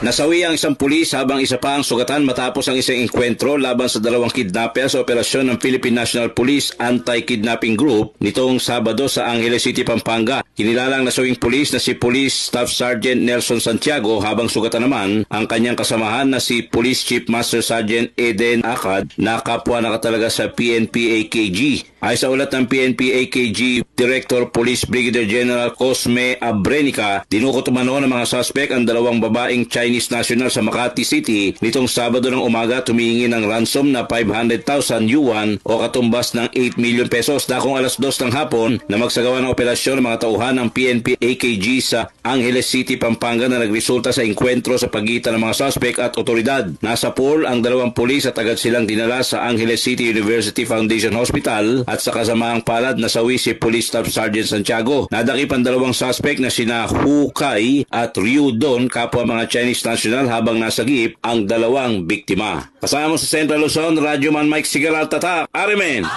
Nasawi ang isang pulis habang isa pa ang sugatan matapos ang isang enkwentro laban sa dalawang kidnapper sa operasyon ng Philippine National Police Anti-Kidnapping Group nitong Sabado sa Angeles City, Pampanga. Kinilalang nasawing pulis na si Police Staff Sergeant Nelson Santiago habang sugatan naman ang kanyang kasamahan na si Police Chief Master Sergeant Eden Akad na kapwa nakatalaga sa PNP-AKG. Ay sa ulat ng PNP-AKG Director Police Brigadier General Cosme Abrenica, dinukot umano ng mga suspect ang dalawang babaeng Chinese national sa Makati City nitong Sabado ng umaga tumihingi ng ransom na 500,000 yuan o katumbas ng 8 million pesos dakong alas 2 ng hapon na magsagawa ng operasyon ng mga tauhan ng PNP-AKG sa Angeles City, Pampanga na nagresulta sa enkwentro sa pagitan ng mga suspect at otoridad. Nasa pool ang dalawang pulis at agad silang dinala sa Angeles City University Foundation Hospital at sa kasamaang palad nasawi si Police Staff Sergeant Santiago. Nadakip ang dalawang suspect na sina Hu Kai at Ryu Don kapwa mga Chinese national habang nasagip ang dalawang biktima. Kasama sa Central Luzon, Radyo Man Mike Sigaral Tatak, Arimen!